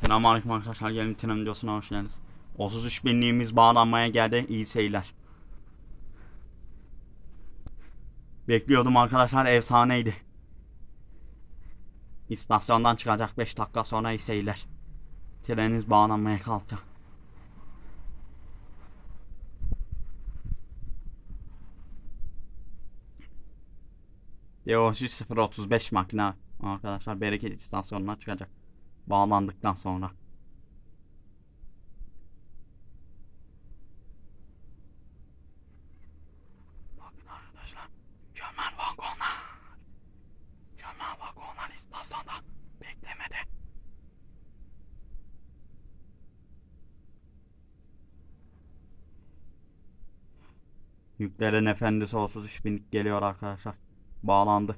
Selamünaleyküm arkadaşlar. Gelin Tinem videosuna hoş geldiniz. 33 binliğimiz bağlanmaya geldi. İyi seyirler. Bekliyordum arkadaşlar. Efsaneydi. İstasyondan çıkacak 5 dakika sonra iyi seyirler. Trenimiz bağlanmaya kalkacak. Yo 035 makine arkadaşlar Bereket istasyonuna çıkacak. Bağlandıktan sonra. Bakın arkadaşlar. Mükemmel vagonlar. Mükemmel vagonlar istasyonda beklemede. Yüklerin efendisi 33 binlik geliyor arkadaşlar. Bağlandı.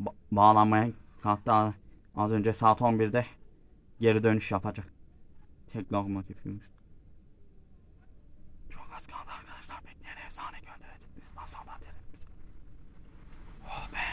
Ba- bağlanmaya kalktı. Az önce saat 11'de geri dönüş yapacak. Tek lokomotifimiz. Çok az kaldı arkadaşlar. Bekleyen efsane gönderecek. İstasyondan terimiz. Oh be.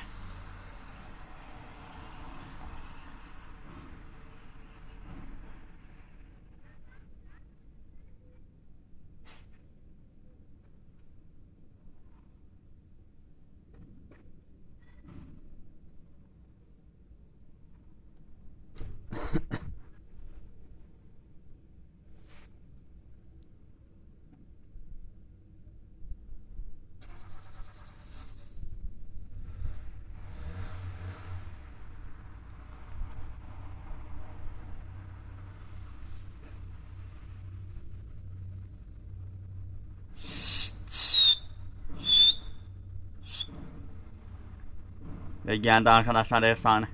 Ve geldi arkadaşlar efsane.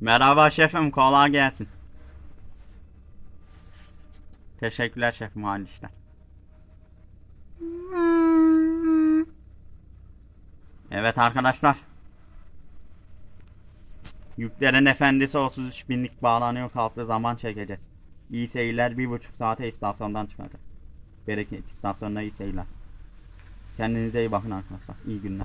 Merhaba şefim kolay gelsin. Teşekkürler şefim hali işler. Evet arkadaşlar. Yüklerin efendisi 33 binlik bağlanıyor kalktığı zaman çekeceğiz. İyi seyirler bir buçuk saate istasyondan çıkacak. Bereket istasyonuna iyi seyirler. Kendinize iyi bakın arkadaşlar. İyi günler.